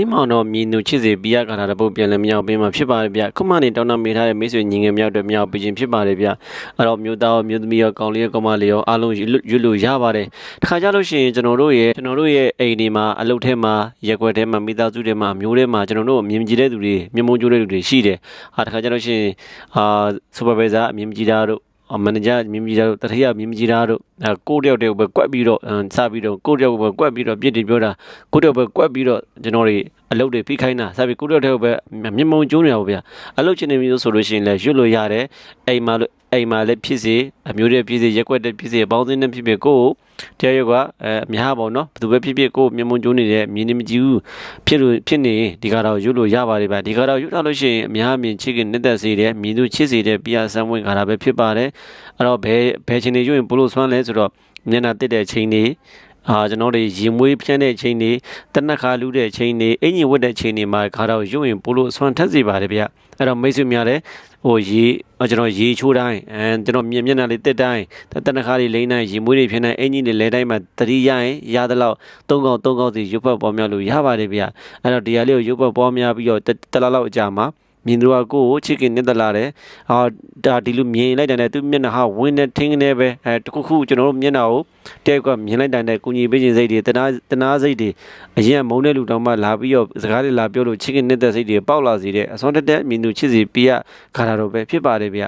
ဒီမောင်တော့မြင်းသူချစ်စီပြရခါတာတပုတ်ပြန်လဲမြောက်ပေးမှာဖြစ်ပါတယ်ဗျခုမှနေတောင်းတမေးထားတဲ့မိတ်ဆွေညီငယ်မြောက်တွေမြောက်ပေးခြင်းဖြစ်ပါတယ်ဗျအဲ့တော့မျိုးသားရောမျိုးသမီးရောကောင်လေးရောကောင်မလေးရောအားလုံးရွတ်ရွတ်လို့ရပါတယ်တခါကြလို့ရှိရင်ကျွန်တော်တို့ရဲ့ကျွန်တော်တို့ရဲ့အိမ်ဒီမှာအလုပ်ထဲမှာရက်ွက်ထဲမှာမိသားစုထဲမှာမျိုးထဲမှာကျွန်တော်တို့အမြင်ကြည့်တဲ့သူတွေမျက်မှောက်ကျိုးတဲ့လူတွေရှိတယ်ဟာတခါကြလို့ရှိရင်အာစူပါဗိုင်ဇာအမြင်ကြည့်တာတို့ မန်နေဂျာမြင်မြင်တာတို့တထရမြင်မြင်တာတို့အဲကိုတယောက်တယောက်ပဲကွက်ပြီးတော့စပြီးတော့ကိုတယောက်ပဲကွက်ပြီးတော့ပြစ်တင်ပြောတာကိုတယောက်ပဲကွက်ပြီးတော့ကျွန်တော်တွေအလုပ်တွေဖိခိုင်းတာစပြီးကိုတယောက်တယောက်ပဲမျက်မှောင်ကျိုးနေတာပေါ့ဗျာအလုပ်ချင်နေမျိုးဆိုလို့ရှိရင်လည်းရွတ်လို့ရတယ်အိမ်မှာလို့အိမ်မှာလည်းဖြစ်စေအမျိုးတွေဖြစ်စေရက်ွက်တဲ့ဖြစ်စေအပေါင်းအသင်းနဲ့ဖြစ်ဖြစ်ကိုယ်တရားရုပ်ကအများပေါ့နော်ဘယ်သူပဲဖြစ်ဖြစ်ကိုယ်မျက်မှောင်ကျိုးနေတဲ့မြင်နေမကြည့်ဘူးဖြစ်လို့ဖြစ်နေဒီကတော့ရွတ်လို့ရပါတယ်ဗျာဒီကတော့ရွတ်ထားလို့ရှိရင်အများအမြင်ချစ်ခင်နှစ်သက်စေတယ်မြင်သူချစ်စေတဲ့ပြာဆန်းဝင်ခါတာပဲဖြစ်ပါတယ်အဲ့တော့ဘယ်ဘယ်ချိန်တွေရွတ်ရင်ဘလို့ဆွမ်းလဲဆိုတော့မျက်နှာတက်တဲ့ချိန်တွေအာကျွန်တော်တို့ရင်မွေးဖြန်းတဲ့ချိန်တွေတနက်ခါလူတဲ့ချိန်တွေအင်ကြီးဝတ်တဲ့ချိန်တွေမှာခါတော့ရွတ်ရင်ဘလို့ဆွမ်းထက်စေပါတယ်ဗျအဲ့တော့မိတ်ဆွေများလည်းဟိုရေကျွန်တော်ရေချိုးတိုင်းအဲကျွန်တော်မြင်မျက်နှာလေးတက်တိုင်းတနက်ခါလေးလိမ့်တိုင်းရင်မွေးတွေဖြန်းတိုင်းအင်ကြီးတွေလဲတိုင်းမှာတတိရရင်ရသလောက်သုံးកောက်သုံးកောက်စီရွတ်ဖတ်ပေါ်များလို့ရပါတယ်ဗျအဲ့တော့ဒီဟာလေးကိုရွတ်ဖတ်ပေါ်များပြီးတော့တလားလောက်အကြာမှာ မြင်သူကကိုကိုချစ်ခင်နေတလာတယ်ဟာဒါဒီလိုမြင်လိုက်တယ်သူမျက်နှာဟာဝင်းနေထင်းနေပဲအဲတခုခုကျွန်တော်တို့မျက်နှာကိုတယောက်ကမြင်လိုက်တယ်ကုညီပေးခြင်းစိတ်တွေတနာတနာစိတ်တွေအရင်မုန်းတဲ့လူတောင်မှလာပြီးတော့စကားတွေလာပြောလို့ချစ်ခင်နေတဲ့စိတ်တွေပေါက်လာစေတဲ့အစွမ်းတက်တဲ့မြင်သူချစ်စီပြရခါတာတော့ပဲဖြစ်ပါတယ်ဗျ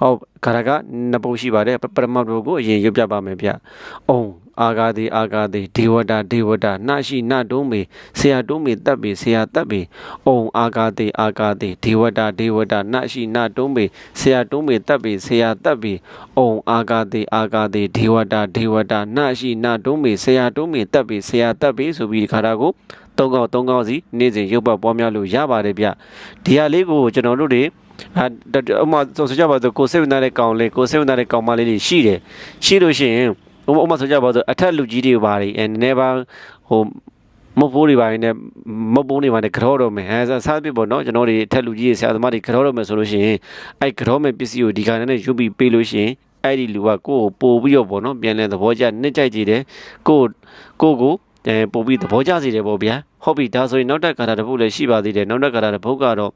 ဟုတ်ခါရကနှစ်ပုတ်ရှိပါတယ်ပရမတ်ဘုကိုအရင်ရွတ်ပြပါမယ်ဗျ။အောင် အာဂါတိအာဂါတိဒေဝတာဒေဝတာနှရှိနှတုံးမေဆရာတုံးမေတပ်ပေဆရာတပ်ပေအောင်အာဂါတိအာဂါတိဒေဝတာဒေဝတာနှရှိနှတုံးမေဆရာတုံးမေတပ်ပေဆရာတပ်ပေအောင်အာဂါတိအာဂါတိဒေဝတာဒေဝတာနှရှိနှတုံးမေဆရာတုံးမေတပ်ပေဆရာတပ်ပေဆိုပြီးဒီခါတာကိုသုံးကောက်သုံးကောက်စီနေ့စဉ်ရုပ်ပတ်ပွားများလို့ရပါတယ်ဗျဒီဟာလေးကိုကျွန်တော်တို့တွေအဲအမဆိုကြပါတော့ကိုစိတ်ဝင်စားတဲ့ကောင်လေးကိုစိတ်ဝင်စားတဲ့ကောင်မလေးတွေရှိတယ်ရှိလို့ရှိရင် ဥပမာဆိုကြပါတော့အထက်လူကြီးတွေပါတွေအဲနည်းနည်းပါဟိုမဖို့တွေပါနေမပုံးတွေပါနေကြောတော့မယ်အဲစားပြပေါ့နော်ကျွန်တော်တွေအထက်လူကြီးတွေဆရာသမားတွေကြောတော့မယ်ဆိုလို့ရှိရင်အဲကြောမယ်ပစ္စည်းကိုဒီကနေ့နဲ့ရုပ်ပြီးပေးလို့ရှိရင်အဲ့ဒီလူကကိုယ့်ကိုပို့ပြီးတော့ပေါ့နော်ပြန်လဲသဘောကျနှစ်ကြိုက်ကြည့်တယ်ကိုကိုကိုအဲပို့ပြီးသဘောကျစေတယ်ပေါ့ဗျာဟုတ်ပြီဒါဆိုရင်နောက်တက်ကာတာတစ်ပုတ်လည်းရှိပါသေးတယ်နောက်တက်ကာတာတစ်ပုတ်ကတော့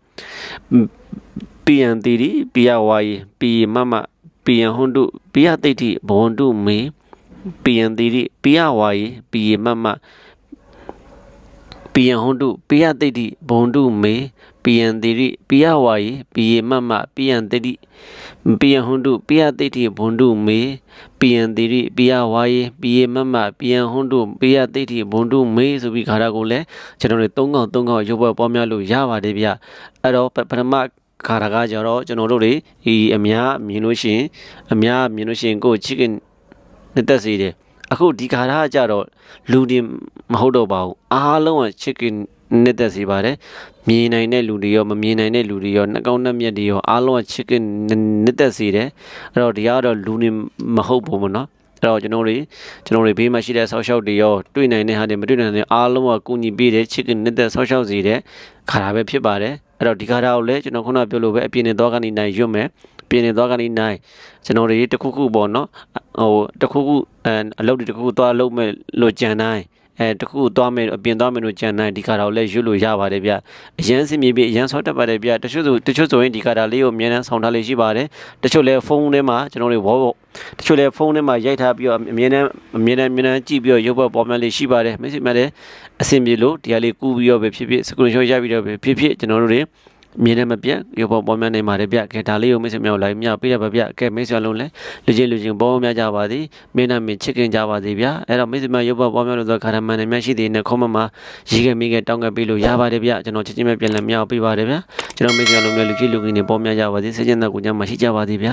ပီယံတီရီပီယဝါယီပီမမပီယံဟွန်တုပီယတိတ်တိဘွန်တုမေ ပီယံတီရီပီယဝါယီပီမမပီယံဟွန်တုပီယတိတ်တိဘွန်တုမေပီယံတီရီပီယဝါယီပီမမပီယံတိတ်တိပီယံဟွန်တုပီယတိတ်တိဘွန်တုမေပီယံတီရီပီယဝါယီပီမမပီယံဟွန်တုပီယတိတ်တိဘွန်တုမေဆိုပြီးခါရကိုလည်းကျွန်တော်တို့၃កောင်၃កောင်ရုပ်ပွဲပေါများလို့ရပါတယ်ဗျအဲ့တော့ပထမခါရကကြတော့ကျွန်တော်တို့တွေဒီအများမြင်လို့ရှိရင်အများမြင်လို့ရှိရင်ကိုချစ်ခင် နှစ်သက်စေတယ်အခုဒီခါရကကြတော့လူတွေမဟုတ်တော့ပါဘူးအားလုံးကချစ်ခင်နှစ်သက်စေပါတယ်မြင်နိုင်တဲ့လူတွေရောမမြင်နိုင်တဲ့လူတွေရောနှကောင်းနှက်မြက်တွေရောအားလုံးကချစ်ခင်နှစ်သက်စေတယ်အဲ့တော့ဒီကတော့လူတွေမဟုတ်ဘူးမနော်အဲ့တော့ကျွန်တော်တွေကျွန်တော်တွေဘေးမှာရှိတဲ့ဆောက်ရှောက်တွေရောတွေ့နိုင်တဲ့ဟာတွေမတွေ့နိုင်တဲ့အားလုံးကကုညီပေးတယ်ချစ်ခင်နှစ်သက်ဆောက်ရှောက်စေတဲ့ခါတာပဲဖြစ်ပါတယ် အဲ့တော့ဒီခါတာကိုလည်းကျွန်တော်ခုနပြောလို့ပဲအပြင်းနေတော့ကနေနိုင်ရွတ်မယ်ပြင်းနေသွားကနေနိုင်ကျွန်တော်တွေတခုခုပေါ့နော်ဟိုတခုခုအဲအလုပ်တွေတခုခုသွားလုပ်မဲ့လို့ကြံတိုင်း အဲတခုသွားမယ်အပြင်သွားမယ်လို့ကြံနိုင်ဒီကာတာကိုလည်းရွတ်လို့ရပါတယ်ဗျအရန်စင်မြေပြအရန်ဆော့တက်ပါတယ်ဗျတချို့ဆိုတချို့ဆိုရင်ဒီကာတာလေးကိုအများနဲ့ဆောင်းထားလေးရှိပါတယ်တချို့လည်းဖုန်းထဲမှာကျွန်တော်တို့ဝေါ်တချို့လည်းဖုန်းထဲမှာရိုက်ထားပြီးတော့အမြဲတမ်းအမြဲတမ်းအမြဲတမ်းကြည့်ပြီးတော့ရုပ်ပေါ်ပေါ်မှလေးရှိပါတယ်မိတ်ဆွေများလည်းအဆင်ပြေလို့ဒီဟာလေးကူးပြီးတော့ပဲဖြစ်ဖြစ်စကရင်ရှော့ရပြီးတော့ပဲဖြစ်ဖြစ်ကျွန်တော်တို့တွေ မြင်နေမပြတ်ရုပ်ပေါ်ပေါ်များနေပါတယ်ဗျကဲဒါလေးကိုမိတ်ဆွေများလိုက်မြပေးရပါဗျကဲမိတ်ဆွေလုံးလည်းလူချင်းလူချင်းပေါ်များကြပါသည်မင်းနာမင်းချစ်ခင်ကြပါသည်ဗျအဲ့တော့မိတ်ဆွေများရုပ်ပေါ်ပေါ်များလို့ဆိုခါရမန်နေများရှိသေးတဲ့ခေါမမှာရီခဲ့မိခဲ့တောင်းခဲ့ပေးလို့ရပါတယ်ဗျကျွန်တော်ချစ်ချင်းပဲပြန်လဲမြောက်ပေးပါတယ်ဗျကျွန်တော်မိတ်ဆွေလုံးလည်းလူချင်းလူချင်းနေပေါ်များကြပါသည်စိတ်ကျဉ်သက်ကိုကြမှာရှိကြပါသည်ဗျ